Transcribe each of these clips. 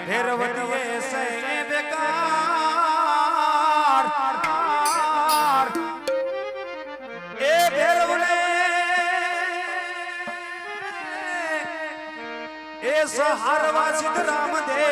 ભેરવતીએ સે બેકાર એ ભેરવને એ સહારવા સિદ્ધ દેવ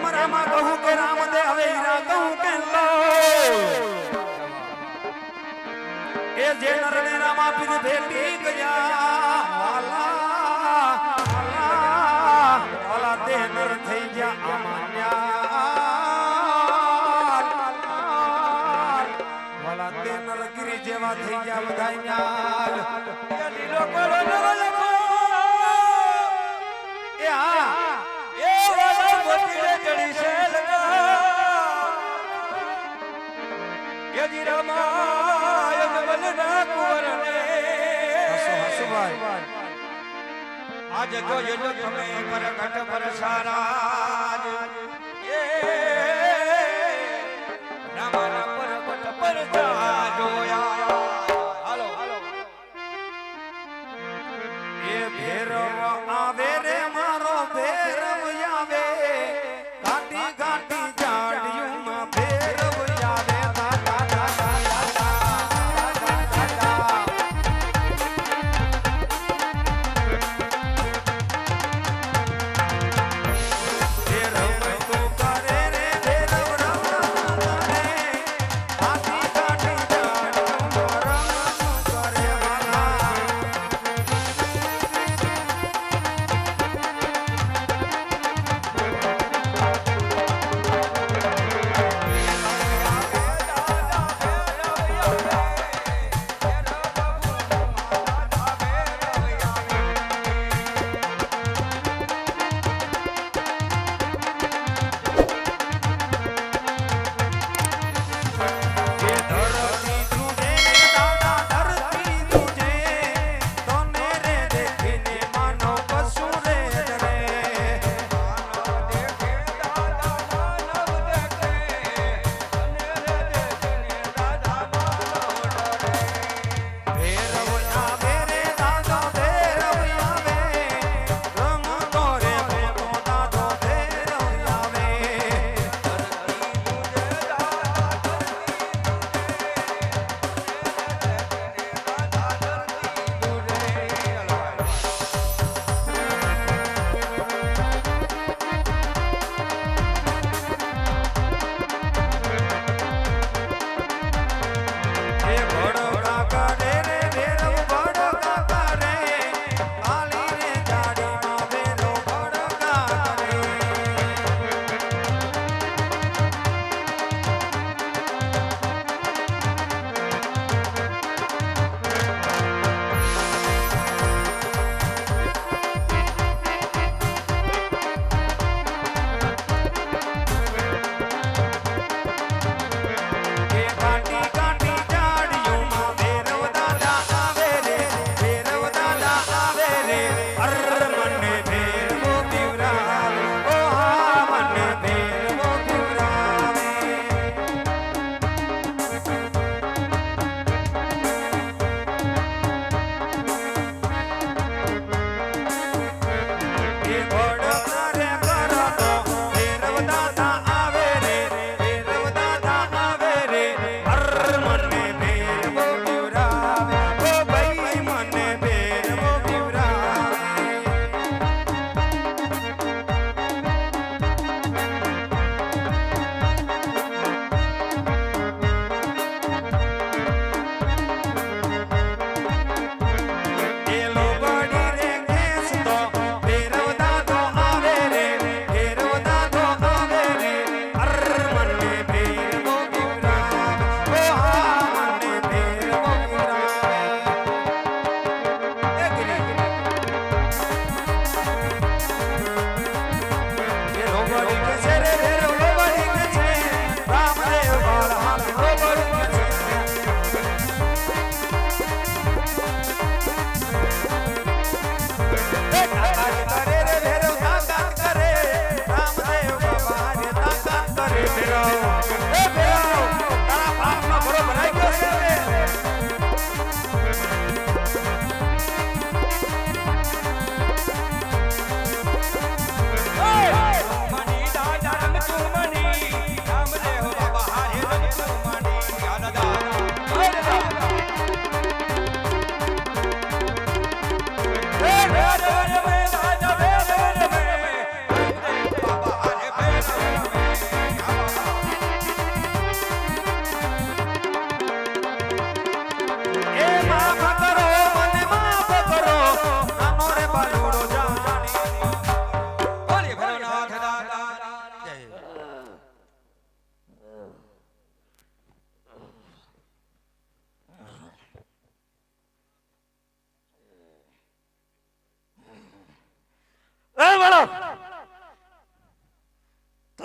એ મરામાં કહું કે રામ હવે લો એ જે નરને રામા ગયા વાલા વાલા વાલા થઈ ગયા તે નર જેવા થઈ ગયા બધા લીલો કોલો નવો લખો એ હા જજો જજો તમે પર ઘટ પર સારા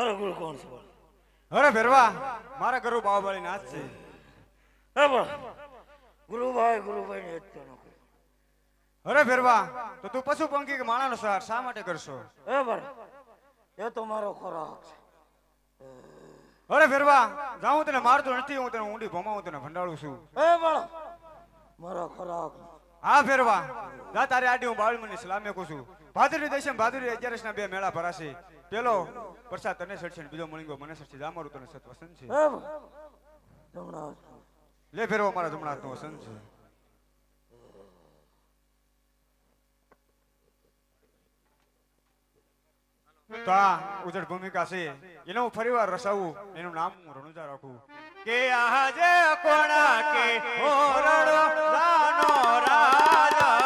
તારો ગુરુ કોણ છે અરે ભેરવા મારા ગુરુ બાવબાળી નાથ છે. ગુરુભાઈ ગુરુભાઈ ને જ અરે ભેરવા તો તું પશુ પંખી કે માણાનો સહાર શા માટે કરશો? એ બર એ તો મારો ખોરાક છે. અરે ભેરવા જાઉં તને મારતો નથી હું તને ઊંડી ભમાવું તને ભંડાળું છું. એ બર મારો ખોરાક હા ફેરવા જા તારે આડી હું બાળમની સલામે કહું છું. ભાદરવી દેશે ભાદરવી અગિયારસ ના બે મેળા ભરાશે. પેલો પ્રસાદ તને સડશે બીજો મળી મને સડશે અમારું તને સત વસંત છે. લે ફેરવો મારા જમણા હાથનો વસન છે. તો આ ઉજળ ભૂમિકા છે. એને હું ફરીવાર રસાવું. એનું નામ હું રણુજા રાખું. કે આજે કોણા કે રાનો રાજ.